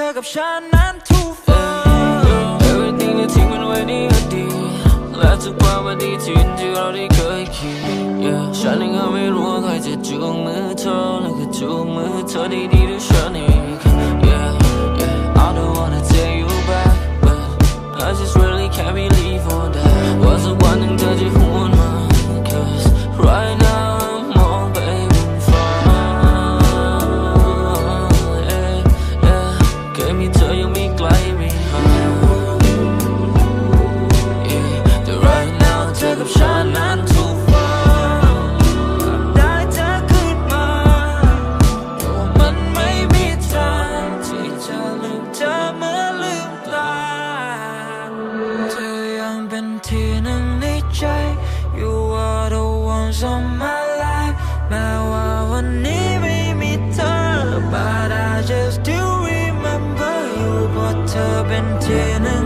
ธอกับฉันนั้น too far Everything ที่ทิ้งมันไว้ในอดีตและทุกความวันดีที่ที่เราได้เคยคิด yeah ฉันเองก็ไม่รู้ว่าใครจะจูงมือเธอและก็จูงมือเธอได้ดีด้วยฉันอีก times all my life. Now I will never meet her But I just do remember you brought up in dinner